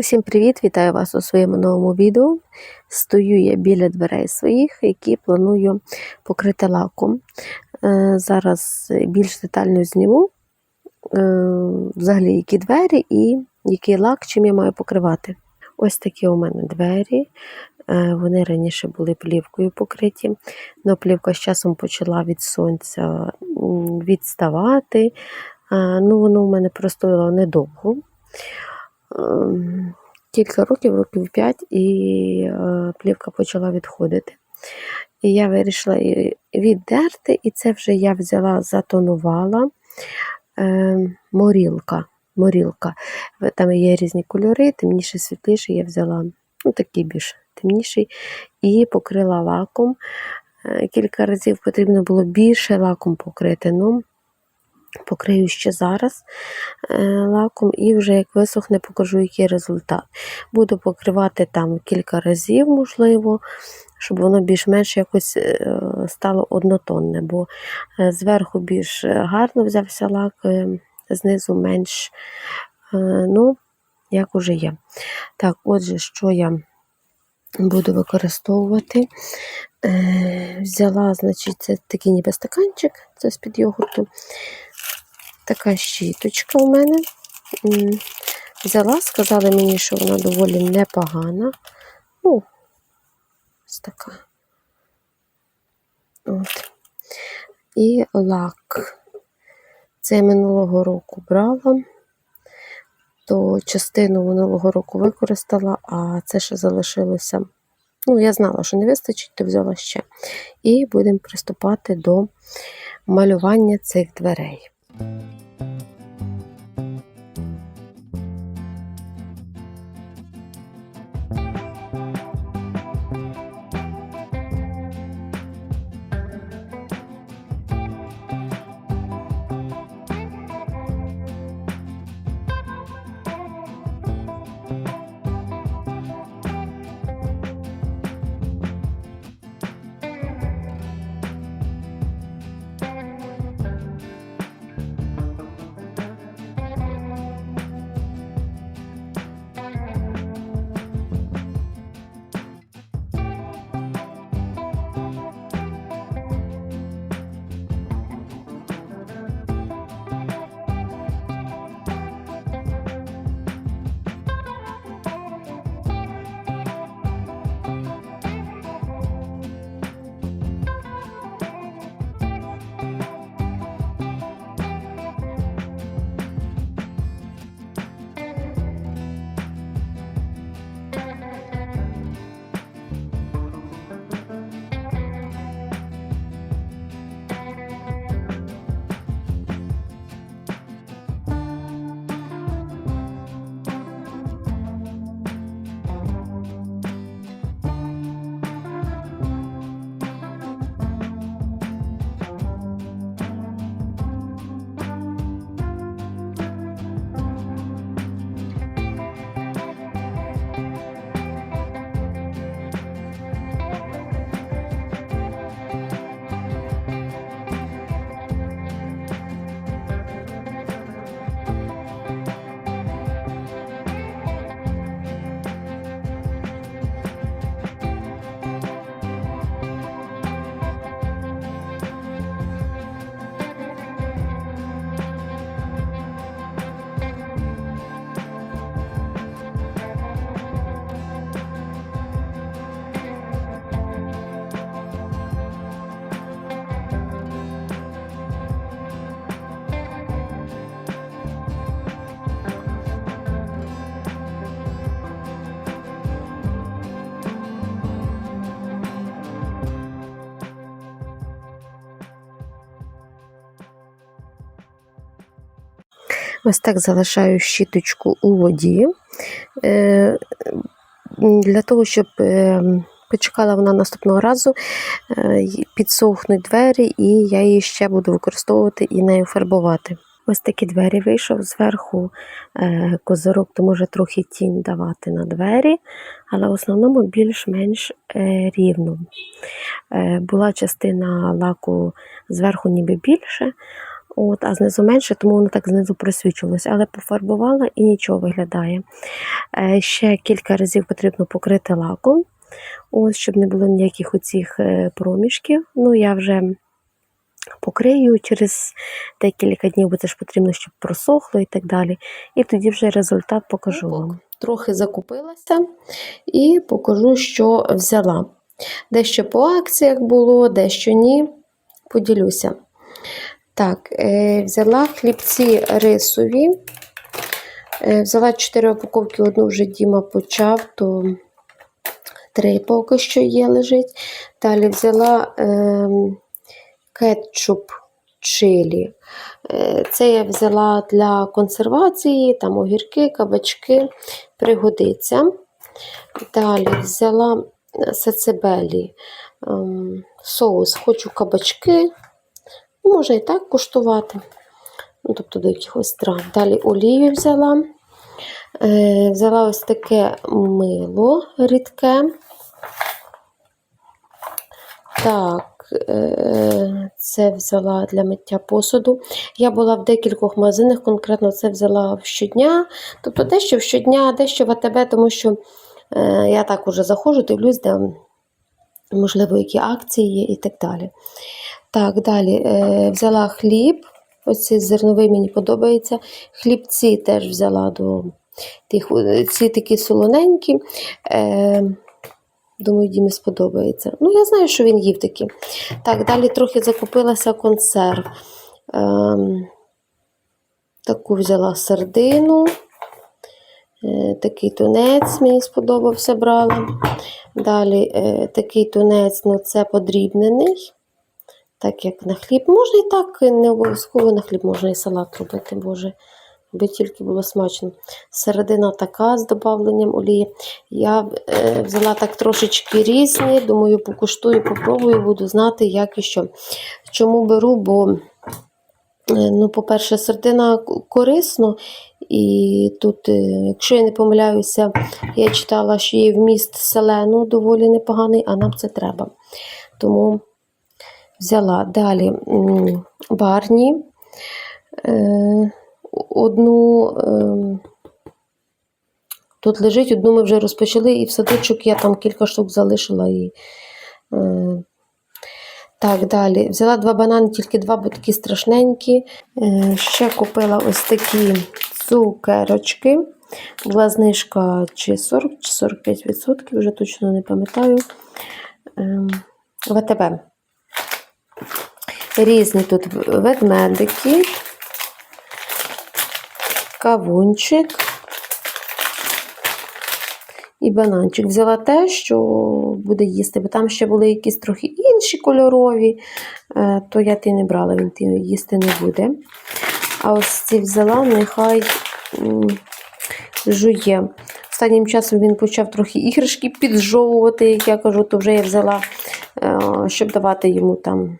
Усім привіт! Вітаю вас у своєму новому відео. Стою я біля дверей своїх, які планую покрити лаком. Е, Зараз більш детально зніму е, взагалі які двері і який лак, чим я маю покривати. Ось такі у мене двері. Е, Вони раніше були плівкою покриті, але плівка з часом почала від сонця відставати. Ну, воно у мене простояло недовго. Ем, Кілька років, років 5, і е, плівка почала відходити. І я вирішила її віддерти, і це вже я взяла, затонувала е, морілка. морілка. Там є різні кольори, темніший, світліший я взяла, ну такий більш темніший, і покрила лаком. Е, Кілька разів потрібно було більше лаком покрити. Ну, покрию ще зараз е, лаком і вже як висохне, покажу, який результат. Буду покривати там кілька разів, можливо, щоб воно більш-менш якось е, стало однотонне, бо е, зверху більш гарно взявся лак, знизу менш, ну, як уже є. Так, отже, що я буду використовувати. Взяла, значить, це такий ніби стаканчик, це з-під йогурту. Така щіточка у мене. Взяла, сказали мені, що вона доволі непогана. Ну, ось така. От. І лак. Це я минулого року брала, то частину минулого року використала, а це ще залишилося. Ну, я знала, що не вистачить, то взяла ще. І будемо приступати до малювання цих дверей. Ось так залишаю щіточку у воді. Е, Для того, щоб е, почекала вона наступного разу, е, підсохнуть двері, і я її ще буду використовувати і нею фарбувати. Ось такі двері вийшов зверху козирок, то може трохи тінь давати на двері, але в основному більш-менш рівно. Була частина лаку зверху ніби більше, От, а знизу менше, тому воно так знизу просвічувалося. Але пофарбувала і нічого виглядає. Е, ще кілька разів потрібно покрити лаком, ось, щоб не було ніяких оцих е, проміжків. Ну, я вже покрию через декілька днів, бо це ж потрібно, щоб просохло і так далі. І тоді вже результат покажу вам. Трохи закупилася і покажу, що взяла. Дещо по акціях було, дещо ні. Поділюся. Так, е, взяла хлібці рисові. Е, взяла 4 упаковки, одну вже Діма почав, то 3 поки що є лежить. Далі взяла е, кетчуп чилі. Е, це я взяла для консервації, там огірки, кабачки, пригодиться. Далі взяла сацебелі ем, соус, хочу кабачки. Можна і так куштувати. Ну, тобто до якихось страв. Далі олію взяла. Е, взяла ось таке мило рідке. Так, е, це взяла для миття посуду. Я була в декількох магазинах, конкретно це взяла щодня. Тобто дещо в щодня, дещо в АТБ, тому що е, я так уже заходжу, дивлюсь, де, можливо, які акції є і так далі. Так, далі е, взяла хліб. Ось цей зерновий мені подобається. Хлібці теж взяла до тих, ці такі солоненькі. Е, думаю, Дімі сподобається. Ну, я знаю, що він їв такі. Так, далі трохи закупилася консерв. Е, таку взяла сардину. Е, такий тунець мені сподобався брала. Далі е, такий тунець, ну це подрібнений. Так як на хліб. Можна і так, не обов'язково на хліб, можна і салат робити, боже, аби тільки було смачно. Середина така з додавленням олії. Я е, взяла так трошечки різні, думаю, покуштую, попробую, буду знати, як і що. Чому беру, бо, е, ну, по-перше, середина корисно. І тут, е, якщо я не помиляюся, я читала, що є вміст селену доволі непоганий, а нам це треба. Тому взяла далі барні. Е, одну е, тут лежить, одну ми вже розпочали, і в садочок я там кілька штук залишила. І, е, так, далі. Взяла два банани, тільки два, бо такі страшненькі. Е, ще купила ось такі цукерочки. Була знижка чи 40, чи 45%, вже точно не пам'ятаю. Е, ВТБ. Різні тут ведмедики, кавунчик і бананчик. Взяла те, що буде їсти, бо там ще були якісь трохи інші кольорові, е, то я ті не брала, він ті їсти не буде. А ось ці взяла, нехай жує. Останнім часом він почав трохи іграшки піджовувати, як я кажу, то вже я взяла, е, щоб давати йому там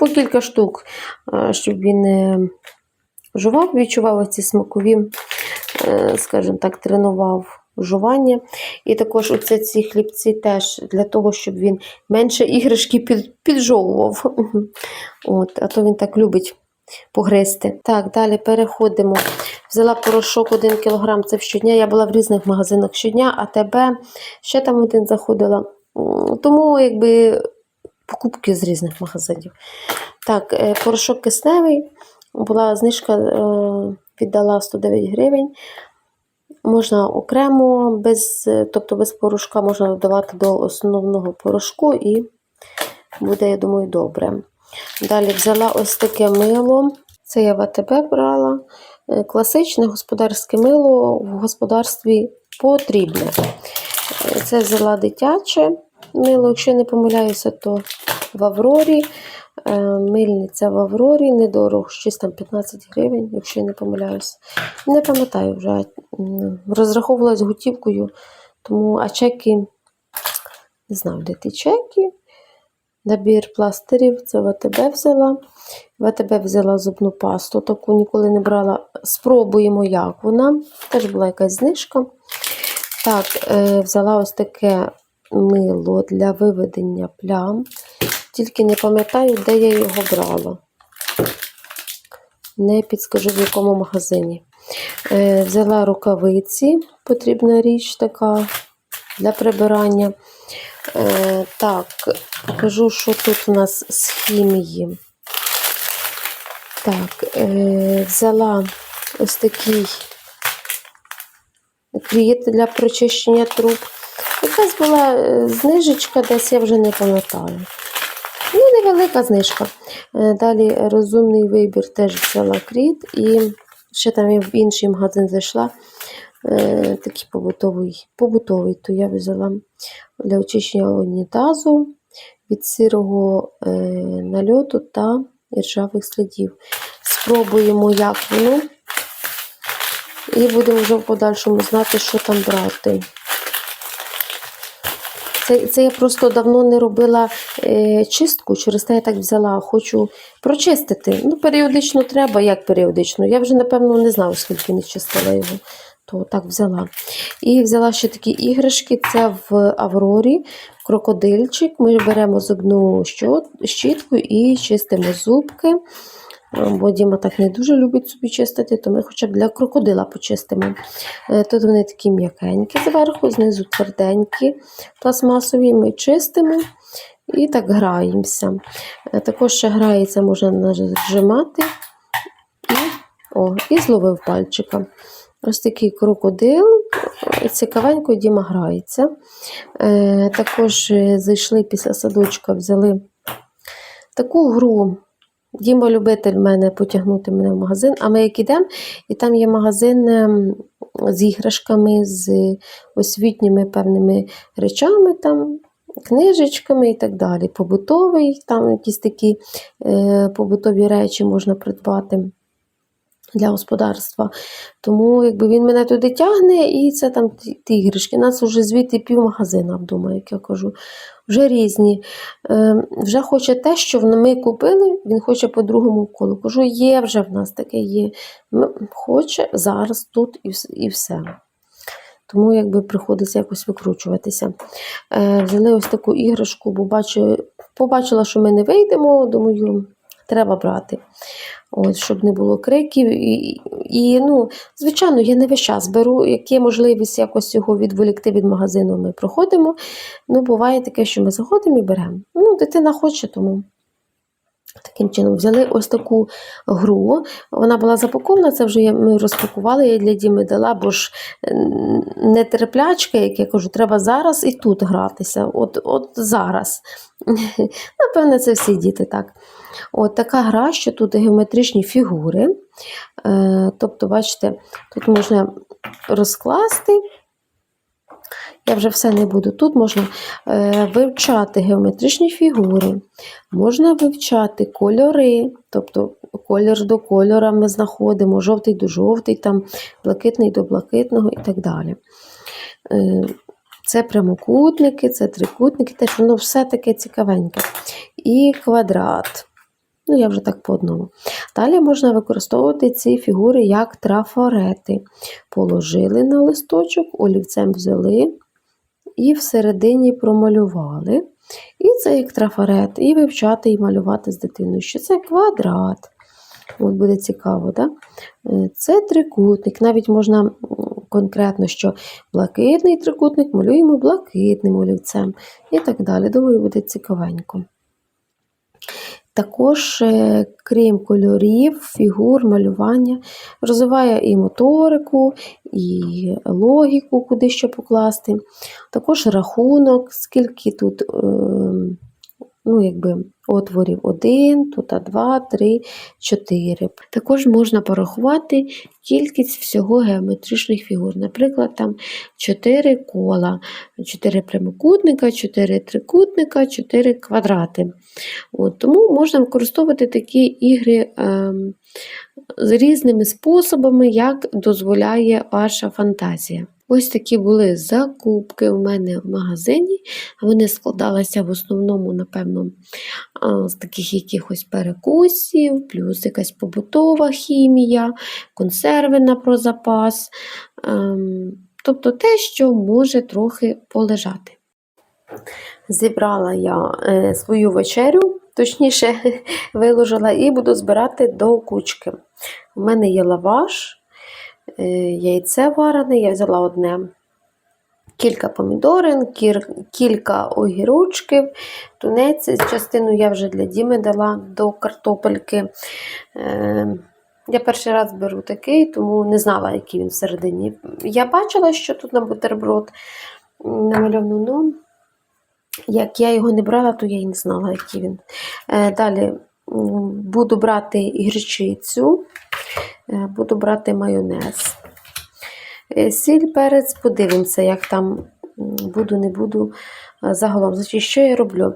по кілька штук, е, щоб він жував, відчував ці смакові, е, скажімо так, тренував жування. І також оце ці хлібці теж для того, щоб він менше іграшки під, піджовував. От, а то він так любить. Погризти. Так, далі переходимо. Взяла порошок 1 кг, це щодня. Я була в різних магазинах щодня, а тебе ще там один заходила. Тому, якби, покупки з різних магазинів. Так, е, порошок кисневий. Була знижка, е, віддала 109 гривень. Можна окремо, без, е, тобто без порошка можна додавати до основного порошку і буде, я думаю, добре. Далі взяла ось таке мило. Це я в АТБ брала. Класичне господарське мило в господарстві потрібне. Це взяла дитяче мило, якщо я не помиляюся, то в Аврорі. Е, Мильниця в Аврорі, недорого, щось там 15 гривень, якщо я не помиляюся. Не пам'ятаю вже. Розраховувалась готівкою, тому а чеки, не знаю, де ті чеки. Набір пластирів, це в АТБ взяла. В АТБ взяла зубну пасту, таку ніколи не брала. Спробуємо, як вона. Теж була якась знижка. Так, е, взяла ось таке мило для виведення плям. Тільки не пам'ятаю, де я його брала. не підскажу в якому магазині. Е, Взяла рукавиці, потрібна річ така для прибирання. Е, Так, покажу, що тут у нас з хімії. Так, е, взяла ось такий кріт для прочищення труб. Якась була е, знижечка, десь я вже не пам'ятаю. Ну, невелика знижка. Е, Далі розумний вибір теж взяла кріт. І ще там я в інший магазин зайшла. е, Такий побутовий, побутовий, то я взяла для очищення унітазу від сирого нальоту та іржавих слідів. Спробуємо, як воно. І будемо вже в подальшому знати, що там брати. Це, це я просто давно не робила е, чистку, через те я так взяла, хочу прочистити. Ну, періодично треба, як періодично. Я вже, напевно, не знаю, скільки не чистила його, то так взяла. І взяла ще такі іграшки. Це в Аврорі крокодильчик. Ми беремо зубну щітку і чистимо зубки. Бо Діма так не дуже любить собі чистити, то ми хоча б для крокодила почистимо. Е, Тут вони такі м'якенькі зверху, знизу тверденькі, пластмасові. Ми чистимо і так граємося. Е, Також ще грається, можна нажимати і, о, і зловив пальчика. Ось такий крокодил, цікавенько Діма грається. Е, Також зайшли після садочка, взяли таку гру. Діма любитель мене потягнути мене в магазин, а ми як ідемо, і там є магазин ем, з іграшками, з освітніми певними речами, там, книжечками і так далі. Побутовий, там якісь такі е, побутові речі можна придбати для господарства. Тому якби він мене туди тягне, і це там ті, іграшки. Нас вже звідти пів магазина вдома, як я кажу. Вже різні. Е, вже хоче те, що ми купили, він хоче по другому колу. Кажу, є вже в нас таке є. Хоче зараз тут і, і все. Тому якби приходиться якось викручуватися. Е, взяли ось таку іграшку, бо бачу, побачила, що ми не вийдемо, думаю, треба брати. От, щоб не було криків. І, і, ну, звичайно, я не весь час беру, як можливість якось його відволікти від магазину, ми проходимо. Ну, буває таке, що ми заходимо і беремо. Ну, дитина хоче, тому. Таким чином, взяли ось таку гру. Вона була запакована, це вже ми розпакували, я для Діми дала, бо ж не терплячка, як я кажу, треба зараз і тут гратися. От, от зараз. Напевне, це всі діти так. От така гра, що тут геометричні фігури. Е, тобто, бачите, тут можна розкласти. Я вже все не буду. Тут можна е, вивчати геометричні фігури, можна вивчати кольори, тобто колір до кольора ми знаходимо, жовтий до жовтий, там, блакитний до блакитного і так далі. Е, це прямокутники, це трикутники, теж воно все таке цікавеньке. І квадрат. Ну, я вже так по одному. Далі можна використовувати ці фігури як трафарети. Положили на листочок, олівцем взяли і всередині промалювали. І це як трафарет, і вивчати, і малювати з дитиною, що це квадрат. От буде цікаво, да? Е, Це трикутник. Навіть можна конкретно, що блакитний трикутник малюємо блакитним олівцем і так далі. Думаю, буде цікавенько. Також, е, крім кольорів, фігур, малювання, розвиває і моторику, і логіку, куди що покласти. Також рахунок, скільки тут ем, ну, якби, отворів 1, тут 2, 3, 4. Також можна порахувати кількість всього геометричних фігур. Наприклад, там 4 кола, 4 прямокутника, 4 трикутника, 4 квадрати. От, тому можна використовувати такі ігри ем, з різними способами, як дозволяє ваша фантазія. Ось такі були закупки у мене в магазині. Вони складалися в основному, напевно, з таких якихось перекусів, плюс якась побутова хімія, консерви на прозапас. ем, Тобто те, що може трохи полежати. Зібрала я е, свою вечерю. точніше, виложила і буду збирати до кучки. У мене є лаваш, яйце варене, я взяла одне. Кілька помідорин, кілька огірочків, тунець. Частину я вже для Діми дала до картопельки. Е, Я перший раз беру такий, тому не знала, який він всередині. Я бачила, що тут на бутерброд намальовано, ну, як я його не брала, то я і не знала, який він. Е, Далі буду брати гірчицю, буду брати майонез. Е, Сіль, перець, подивимося, як там буду, не буду е, загалом. Значить, що я роблю?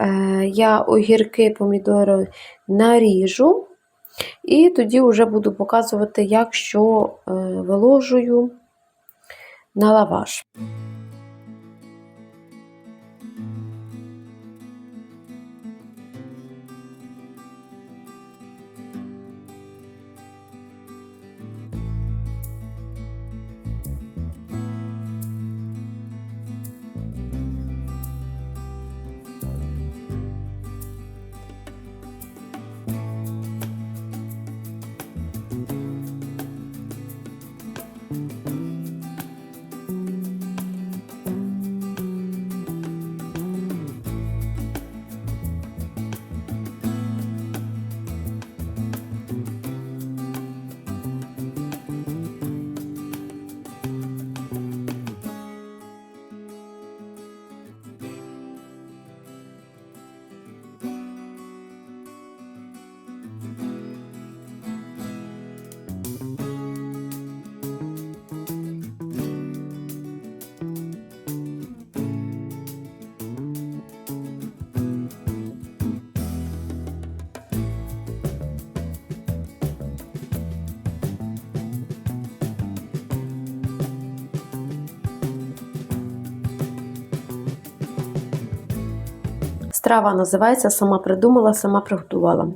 Е, Я огірки, помідори наріжу, і тоді вже буду показувати, як що е, виложую на лаваш. Страва називається Сама придумала, сама приготувала.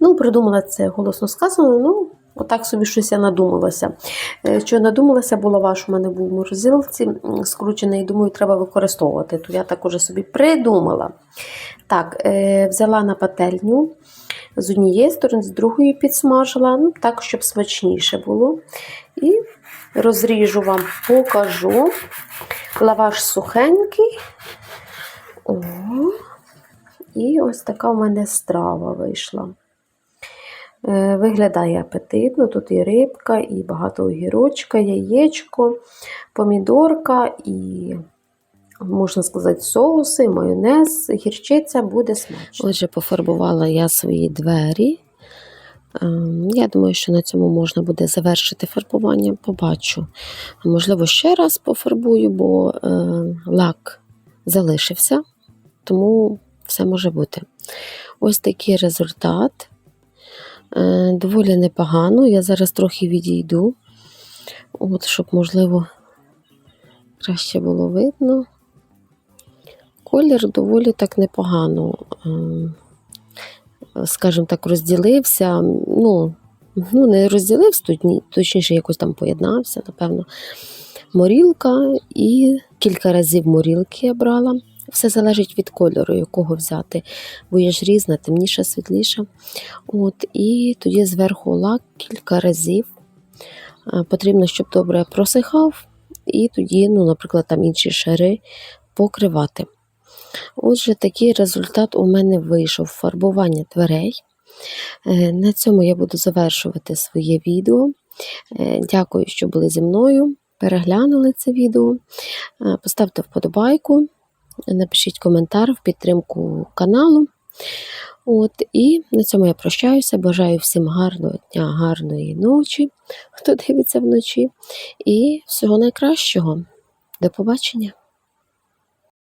Ну, придумала це голосно сказано, ну, отак собі щось я надумалася. Е, Що надумалася, була ваш у мене був в морозилці скручений, думаю, треба використовувати. То я так уже собі придумала. Так, е, взяла на пательню з однієї сторони, з другої підсмажила, ну, так, щоб смачніше було. І розріжу вам, покажу. Лаваш сухенький. О, і ось така в мене страва вийшла. Е, Виглядає апетитно. Тут і рибка, і багато огірочка, яєчко, помідорка, і, можна сказати, соуси, майонез, гірчиця буде смачно. Отже, пофарбувала я свої двері. Ем, Я думаю, що на цьому можна буде завершити фарбування. Побачу. Можливо, ще раз пофарбую, бо е, лак залишився, тому все може бути. Ось такий результат. Е, Доволі непогано. Я зараз трохи відійду, от, щоб, можливо, краще було видно. Колір доволі так непогано, ем, скажімо так, розділився. Ну, ну не розділився, точніше, якось там поєднався, напевно. Морілка і кілька разів морілки я брала. Все залежить від кольору, якого взяти, бо є ж різна, темніша, світліша. От, і тоді зверху лак кілька разів. Потрібно, щоб добре просихав, і тоді, ну, наприклад, там інші шари покривати. Отже, такий результат у мене вийшов фарбування дверей. Е, На цьому я буду завершувати своє відео. Е, Дякую, що були зі мною. Переглянули це відео. Е, Поставте вподобайку, напишіть коментар в підтримку каналу. От, і на цьому я прощаюся. Бажаю всім гарного дня, гарної ночі, хто дивиться вночі. І всього найкращого. До побачення!